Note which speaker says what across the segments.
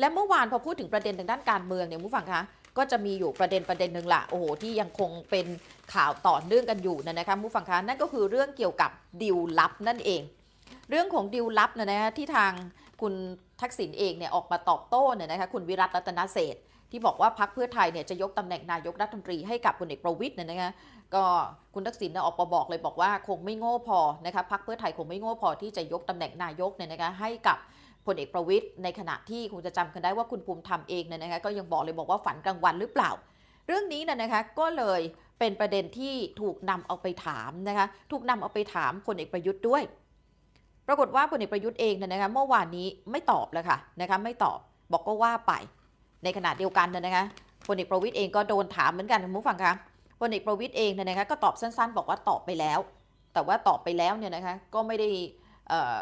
Speaker 1: และเมื่อวานพอพูดถึงประเด็นทางด้านการเมืองเนี่ยคุณผู้ฟังคะก็จะมีอยู่ประเด็นประเด็นหนึ่งละโอ้โหที่ยังคงเป็นข่าวต่อเนื่องกันอยู่นะนะคะผู้ฟังคะนั่นก็คือเรื่องเกี่ยวกับดิวลับนั่นเอง เรื่องของดิวลับนะนะที่ทางคุณทักษิณเองเนี่ยออกมาตอบโต้เนี่ยนะคะคุณวิรัตรัตนเศษที่บอกว่าพักเพื่อไทยเนี่ยจะยกตำแหน่งนายกรัฐมนตรีให้กับพลเอกประวิตยเนี่ยนะคะก็คุณทักษิณเนี่ยออกมาบอกเลยบอกว่าคงไม่โง่พอนะคะพักเพื่อไทยคงไม่โง่พอที่จะยกตำแหน่งนายกเนี่ยนะคะให้กับ พลเอกประวิตยในขณะที่คงจะจำกันได้ว่าคุณภูมิธรรมเองเนี่ยนะคะก็ยังบอกเลยบอกว่าฝันกลางวันหรือเปล่า เรื่องนี้นะนะคะก็เลยเป็นประเด็นที่ถูกนำเอาไปถามนะคะถูกนำเอาไปถามพลเอกประยุทธ์ด้วย ปรากฏว่าพลเอกประยุทธ์เองเนี่ยนะคะเมื่อวานนี้ไม่ตอบเลยค่ะนะคะไม่ตอบบอกก็ว่าไปในขณะเดียวกันเนยนะคะพลเอกประวิตยเองก็โดนถามเหมือนกันคุณผู้ฟังคะพลเอกประวิตยเองเนี่ยนะคะก็ตอบสั้นๆ บอกว่าตอบไปแล้ว แต่ว่าตอบไปแล้วเนี่ยนะคะก็ไม่ได้อ่อ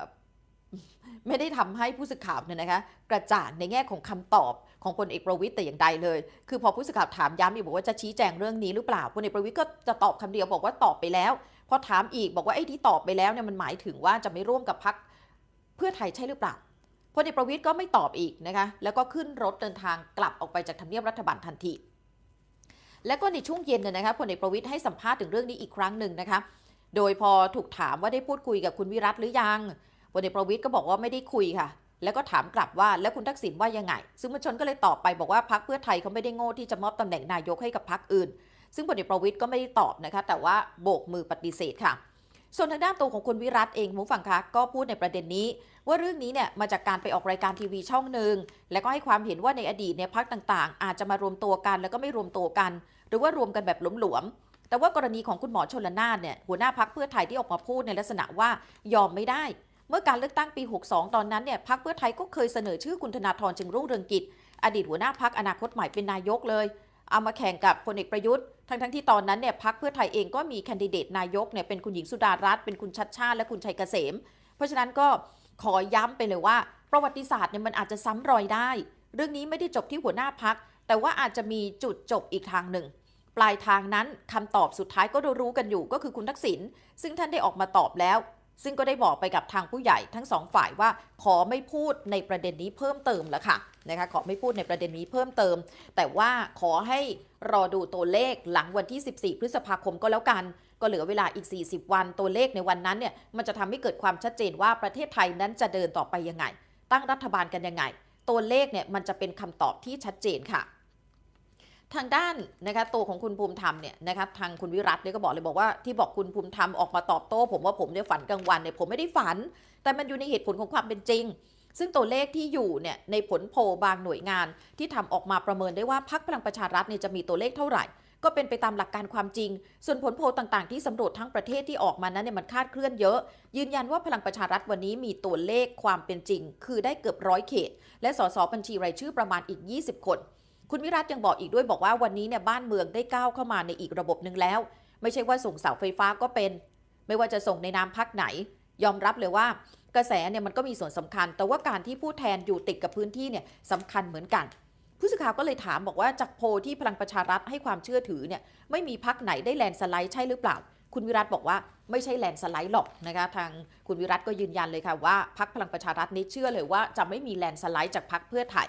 Speaker 1: ไม่ได้ทำให้ผู้สื่อข่าวเนี่ยนะคะกระจ่างในแง่ของคำตอบของพลเอกประวิตยแต่อย่างใดเลย คือพอผู้สื่อข่าวถามย้ำอีกบอกว่าจะชี้แจงเรื่องนี้หรือเปล่าพลเอกประวิตยก็จะตอบคำเดียวบอกว่าตอบไปแล้วพอถามอีกบอกว่าไอ้ที่ตอบไปแล้วเนี่ยมันหมายถึงว่าจะไม่ร่วมกับพักเพื่อไทยใช่หรือเปล่าพลเอกประวิตยก็ไม่ตอบอีกนะคะแล้วก็ขึ้นรถเดินทางกลับออกไปจากทำเนียบรัฐบาลทันทีและก็ในช่วงเย็นเนี่ยนะคะพลเอกประวิตยให้สัมภาษณ์ถึงเรื่องนี้อีกครั้งหนึ่งนะคะโดยพอถูกถามว่าได้พูดคุยกับคุณวิรัตหรือยัง พลเอกประวิตยก็บอกว่าไม่ได้คุยค่ะ แล้วก็ถามกลับว่าแล้วคุณทักษิณว่ายังไง ซึ่งมวลชนก็เลยตอบไปบอกว่าพักเพื่อไทยเขาไม่ได้โง่ที่จะมอบตำแหน่งนายกให้กับพักอื่น ซึ่งพลเอกประวิตยก็ไม่ได้ตอบนะคะ แต่ว่าโบกมือปฏิเสธค่ะ ส่วนทางด้านตัวของคุณวิรัตเองคุณผู้ฟังคะก็พูดในประเด็นนี้ ว่าเรื่องนี้เนี่ยมาจากการไปออกรายการทีวีช่องหนึ่งแล้วก็ให้ความเห็นว่าในอดีตเนี่ยพักต่างๆ อาจจะมารวมตัวกันแล้วก็ไม่รวมตัวกัน หรือว่ารวมกันแบบหลวมๆแต่ว่ากรณีของคุณหมอชนละนานเนี่ยหัวหน้าพักเพื่อไทยที่ออกมาพูดในลักษณะว่ายอมไม่ได้ เมื่อการเลือกตั้งปี 62 ตอนนั้นเนี่ยพักเพื่อไทยก็เคยเสนอชื่อคุณธนาธรจึงรุ่งเรืองกิจ อดีตหัวหน้าพักอนาคตใหม่เป็นนายกเลย เอามาแข่งกับพลเอกประยุทธ์ ทั้งทั้งที่ตอนนั้นเนี่ยพักเพื่อไทยเองก็มีแคนดิเดตนายกเนี่ยเป็นคุณหญิงสุดารัตน์เป็นคุณชัดชาติและคุณชัยเกษม เพราะฉะนั้นก็ขอย้ำไปเลยว่า ประวัติศาสตร์เนี่ยมันอาจจะซ้ำรอยได้ เรื่องนี้ไม่ได้จบที่หัวหน้าพักแต่ว่าอาจจะมีจุดจบอีกทางหนึ่งปลายทางนั้นคำตอบสุดท้ายก็รู้กันอยู่ก็คือคุณทักษิณซึ่งท่านได้ออกมาตอบแล้ว ซึ่งก็ได้บอกไปกับทางผู้ใหญ่ทั้งสองฝ่ายว่าขอไม่พูดในประเด็นนี้เพิ่มเติมแล้วค่ะนะคะขอไม่พูดในประเด็นนี้เพิ่มเติม แต่ว่าขอให้รอดูตัวเลขหลังวันที่ 14 พฤษภาคมก็แล้วกัน ก็เหลือเวลาอีก 40 วันตัวเลขในวันนั้นเนี่ยมันจะทำให้เกิดความชัดเจนว่าประเทศไทยนั้นจะเดินต่อไปยังไง ตั้งรัฐบาลกันยังไง ตัวเลขเนี่ยมันจะเป็นคำตอบที่ชัดเจนค่ะ ทางด้านนะคะตัวของคุณภูมิธรรมเนี่ยนะคะทางคุณวิรัตเนี่ยก็บอกเลยบอกว่าที่บอกคุณภูมิธรรมออกมาตอบโต้ ผมว่าผมเนี่ยฝันกลางวันเนี่ยผมไม่ได้ฝัน แต่มันอยู่ในเหตุผลของความเป็นจริง ซึ่งตัวเลขที่อยู่เนี่ยในผลโพลบางหน่วยงาน ที่ทำออกมาประเมินได้ว่าพักพลังประชารัฐเนี่ยจะมีตัวเลขเท่าไหร่ ก็เป็นไปตามหลักการความจริง ส่วนผลโพลต่างๆ ที่สำรวจทั้งประเทศที่ออกมานั้นเนี่ยมันคาดเคลื่อนเยอะ ยืนยันว่าพลังประชารัฐวันนี้มีตัวเลขความเป็นจริง คือได้เกือบร้อยเขต และสสบัญชีรายชื่อประมาณอีก 20 คน คุณวิรัตยังบอกอีกด้วยบอกว่าวันนี้เนี่ยบ้านเมืองได้ก้าวเข้ามาในอีกระบบหนึ่งแล้ว ไม่ใช่ว่าส่งเสาไฟฟ้าก็เป็น ไม่ว่าจะส่งในนามพักไหน ยอมรับเลยว่ากระแสเนี่ยมันก็มีส่วนสำคัญ แต่ว่าการที่ผู้แทนอยู่ติดกับพื้นที่เนี่ยสำคัญเหมือนกัน ผู้สื่อข่าวก็เลยถามบอกว่าจากโพลที่พลังประชารัฐให้ความเชื่อถือเนี่ยไม่มีพักไหนได้แลนสไลด์ใช่หรือเปล่า คุณวิรัตบอกว่าไม่ใช่แลนสไลด์หรอกนะคะทางคุณวิรัตก็ยืนยันเลยค่ะว่าพักพลังประชารัฐนี้เชื่อเลยว่าจะไม่มีแลนสไลด์จากพักเพื่อไทย